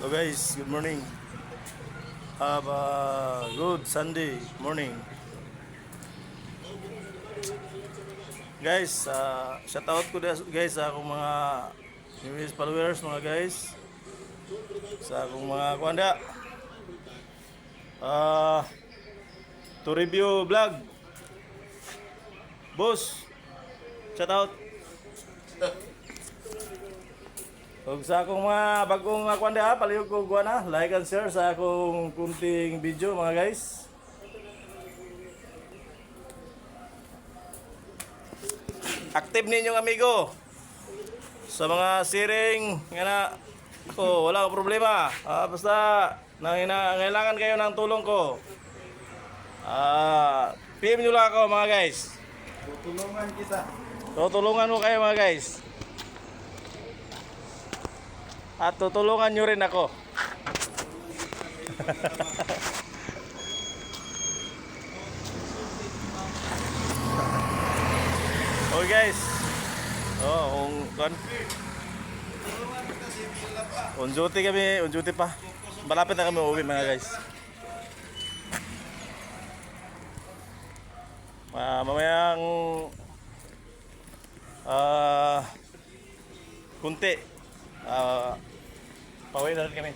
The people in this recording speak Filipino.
Hello guys, good morning. Have a good Sunday morning. Guys, uh, shout out ko guys sa akong mga newest followers mga guys. Sa akong mga kuanda. Ah, to review vlog. Boss, shout out. Ug sa akong mga bagong uh, kuanda, palihog ko kuha na, like and share sa akong kunting video mga guys. Active ninyong amigo. Sa mga siring nga na ko, wala akong problema. Ah, basta nangailangan kayo ng tulong ko. Ah, PM nyo lang ako mga guys. Tutulungan kita. Tutulungan mo kayo mga guys. At tutulungan nyo rin ako. okay guys. Oh, kung kon. On duty kami, on duty pa. Malapit na kami uwi mga guys. Ah, mamayang ah kunti. Ah, pauwi na rin kami.